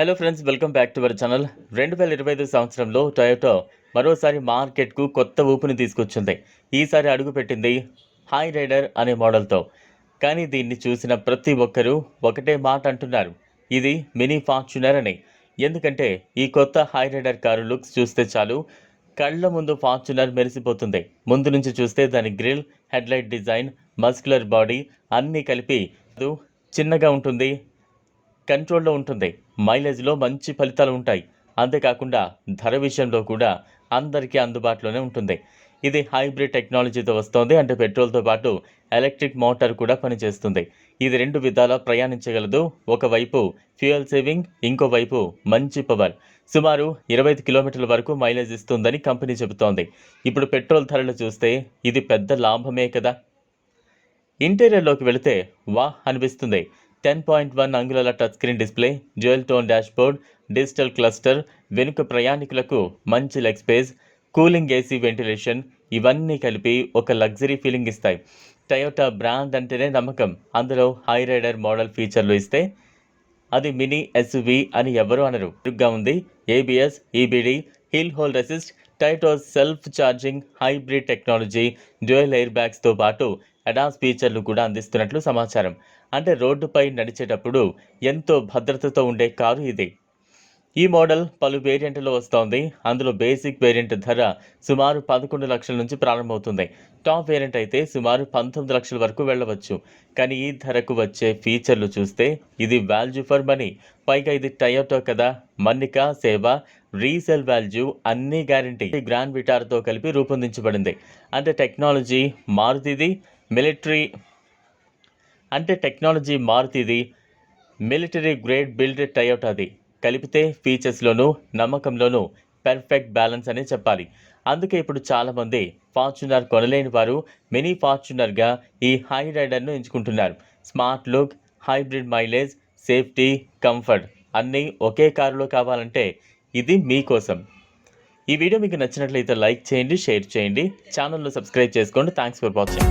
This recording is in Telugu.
Hello friends welcome back to our channel రెండు వేల ఇరవై ఐదు సంవత్సరంలో టొయోటో మరోసారి మార్కెట్కు కొత్త ఊపుని తీసుకొచ్చింది. ఈసారి అడుగుపెట్టింది హై రైడర్ అనే మోడల్తో. కానీ దీన్ని చూసిన ప్రతి ఒక్కరూ ఒకటే మాట అంటున్నారు. ఇది మినీ ఫార్చునర్ అని. ఎందుకంటే ఈ కొత్త హై రైడర్ కారు లుక్స్ చూస్తే చాలు కళ్ళ ముందు ఫార్చునర్ మెరిసిపోతుంది. ముందు నుంచి చూస్తే దాని grille headlight design muscular body అన్నీ కలిపి చిన్నగా ఉంటుంది కంట్రోల్లో ఉంటుంది. మైలేజ్లో మంచి ఫలితాలు ఉంటాయి. అంతేకాకుండా ధర విషయంలో కూడా అందరికీ అందుబాటులోనే ఉంటుంది. ఇది హైబ్రిడ్ టెక్నాలజీతో వస్తోంది. అంటే పెట్రోల్తో పాటు ఎలక్ట్రిక్ మోటార్ కూడా పనిచేస్తుంది. ఇది రెండు విధాలా ప్రయాణించగలదు. ఒకవైపు ఫ్యూయల్ సేవింగ్ ఇంకోవైపు మంచి పవర్. సుమారు ఇరవై ఐదు కిలోమీటర్ల వరకు మైలేజ్ ఇస్తుందని కంపెనీ చెబుతోంది. ఇప్పుడు పెట్రోల్ ధరలు చూస్తే ఇది పెద్ద లాభమే కదా? ఇంటీరియర్లోకి వెళితే వా అనిపిస్తుంది. టెన్ పాయింట్ వన్ అంగుళాల touch screen display jewel tone dashboard digital cluster వెనుక ప్రయాణికులకు మంచి leg space cooling AC ventilation ఇవన్నీ కలిపి ఒక లగ్జరీ ఫీలింగ్ ఇస్తాయి. టయోటా బ్రాండ్ అంటేనే నమ్మకం. అందులో హై రైడర్ మోడల్ ఫీచర్లు ఇస్తే అది మినీ ఎస్వి అని ఎవరు అనరు. చురుగ్గా ఉంది. ABS EBD hill hold resist టైటో self charging hybrid technology dual air బ్యాగ్స్తో పాటు అడాస్ ఫీచర్లు కూడా అందిస్తున్నట్లు సమాచారం. అంటే రోడ్డుపై నడిచేటప్పుడు ఎంతో భద్రతతో ఉండే కారు ఇది. ఈ మోడల్ పలు వేరియంట్లో వస్తోంది. అందులో బేసిక్ వేరియంట్ ధర సుమారు పదకొండు లక్షల నుంచి ప్రారంభమవుతుంది. టాప్ వేరియంట్ అయితే సుమారు పంతొమ్మిది లక్షల వరకు వెళ్ళవచ్చు. కానీ ఈ ధరకు వచ్చే ఫీచర్లు చూస్తే ఇది వాల్యూ ఫర్ మనీ. పైగా ఇది టయోటో కదా. మన్నిక సేవ రీసేల్ వాల్యూ అన్నీ గ్యారంటీ. గ్రాండ్ విటార్తో కలిపి రూపొందించబడింది. అంటే టెక్నాలజీ మారుతిది. మిలిటరీ అంటే టెక్నాలజీ మారుతిది. మిలిటరీ గ్రేడ్ బిల్డ్ టయోటాది కలిపితే ఫీచర్స్లోనూ నమ్మకంలోనూ పెర్ఫెక్ట్ బ్యాలెన్స్ అనే చెప్పాలి. అందుకే ఇప్పుడు చాలామంది ఫార్చునర్ కొనలేని వారు మినీ ఫార్చునర్గా ఈ హై రైడర్ను ఎంచుకుంటున్నారు. Smart look hybrid mileage safety comfort అన్నీ ఒకే కారులో కావాలంటే ఇది మీకోసం. ఈ వీడియో మీకు నచ్చినట్లయితే లైక్ చేయండి షేర్ చేయండి. ఛానల్ను సబ్స్క్రైబ్ చేసుకోండి. Thanks for watching.